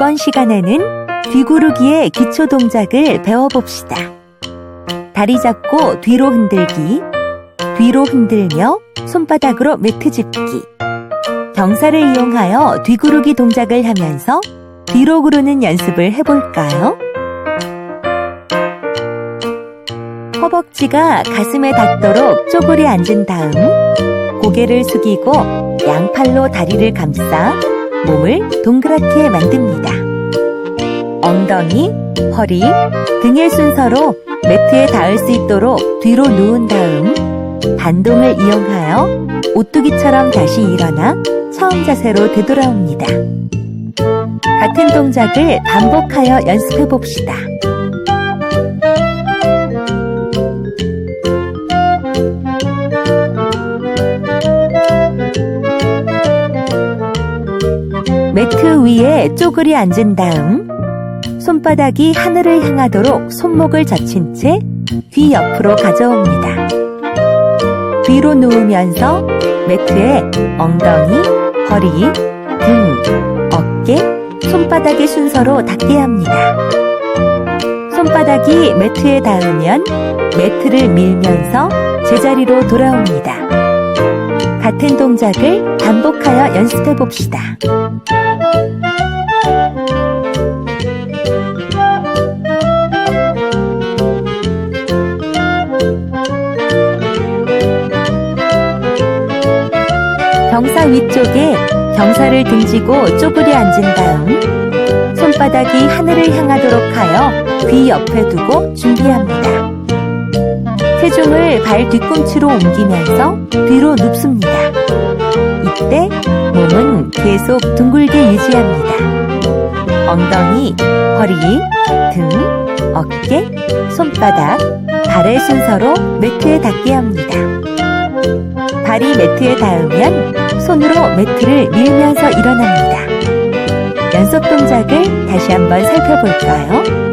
이번 시간에는 뒤구르기의 기초 동작을 배워봅시다. 다리 잡고 뒤로 흔들기, 뒤로 흔들며 손바닥으로 매트 짚기. 경사를 이용하여 뒤구르기 동작을 하면서 뒤로 구르는 연습을 해볼까요? 허벅지가 가슴에 닿도록 쪼그려 앉은 다음 고개를 숙이고 양팔로 다리를 감싸 몸을 동그랗게 만듭니다. 엉덩이, 허리, 등의 순서로 매트에 닿을 수 있도록 뒤로 누운 다음 반동을 이용하여 오뚜기처럼 다시 일어나 처음 자세로 되돌아옵니다. 같은 동작을 반복하여 연습해 봅시다. 매트 위에 쪼그리 앉은 다음 손바닥이 하늘을 향하도록 손목을 젖힌 채뒤 옆으로 가져옵니다. 뒤로 누우면서 매트에 엉덩이, 허리, 등, 어깨, 손바닥의 순서로 닿게 합니다. 손바닥이 매트에 닿으면 매트를 밀면서 제자리로 돌아옵니다. 같은 동작을 반복하여 연습해 봅시다. 경사 위쪽에 경사를 등지고 쪼그려 앉은 다음 손바닥이 하늘을 향하도록 하여 귀 옆에 두고 준비합니다. 체중을 발 뒤꿈치로 옮기면서 뒤로 눕습니다. 이때 몸은 계속 둥글게 유지합니다. 엉덩이, 허리, 등, 어깨, 손바닥, 발의 순서로 매트에 닿게 합니다. 발이 매트에 닿으면 손으로 매트를 밀면서 일어납니다. 연속 동작을 다시 한번 살펴볼까요?